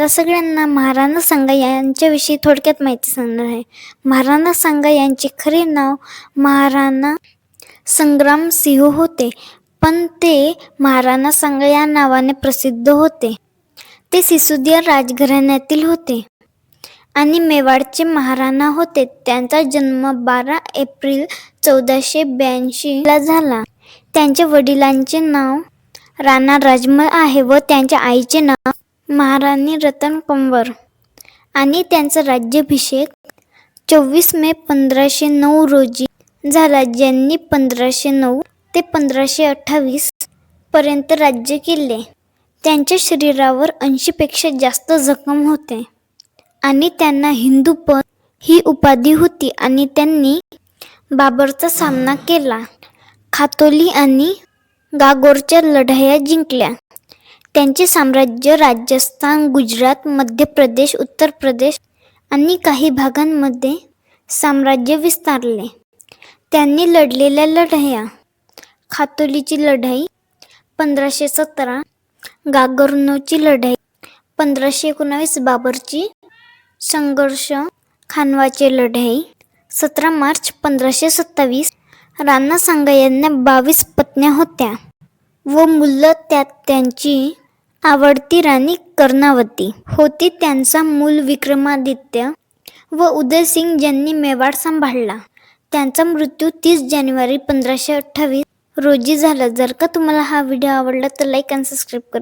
तुम्हाला सगळ्यांना महाराणा सांगा यांच्याविषयी थोडक्यात माहिती सांगणार आहे. महाराणा सांगा यांचे खरे नाव महाराणा संग्राम सिंह होते पण ते महाराणा सांगा या नावाने प्रसिद्ध होते. ते सिसोदिया राजघराण्यातील होते आणि मेवाडचे महाराणा होते. त्यांचा जन्म बारा एप्रिल चौदाशे ब्याऐंशीला झाला. त्यांच्या वडिलांचे नाव राणा राजमल आहे व त्यांच्या आईचे नाव महाराणी रतन कंवर आणि त्यांचा राज्याभिषेक चोवीस मे पंधराशे नऊ रोजी झाला ज्यांनी पंधराशे नऊ ते पंधराशे अठ्ठावीस पर्यंत राज्य केले. त्यांच्या शरीरावर ऐंशीपेक्षा जास्त जखम होते आणि त्यांना हिंदूपद ही उपाधी होती आणि त्यांनी बाबरचा सामना केला. खातोली आणि गागोरच्या लढाया जिंकल्या. त्यांचे साम्राज्य राजस्थान गुजरात मध्य प्रदेश उत्तर प्रदेश आणि काही भागांमध्ये साम्राज्य विस्तारले. त्यांनी लढलेल्या लढाया. खातोलीची लढाई पंधराशे सतरा. गागरनोची लढाई पंधराशे एकोणावीस. बाबरची संघर्ष खानवाची लढाई सतरा मार्च पंधराशे सत्तावीस. राणा सांगा यांना बावीस पत्न्या होत्या. व मुलं त्यात त्यांची आवडती राणी कर्णावती. होती त्यांचा मूल विक्रमादित्य व उदयसिंग ज्यांनी मेवाड सांभाळला. त्यांचा मृत्यू तीस जानेवारी पंधराशे अठ्ठावीस रोजी झाला. जर का तुम्हाला हा व्हिडिओ आवडला तर लाईक आणि सबस्क्राईब करा.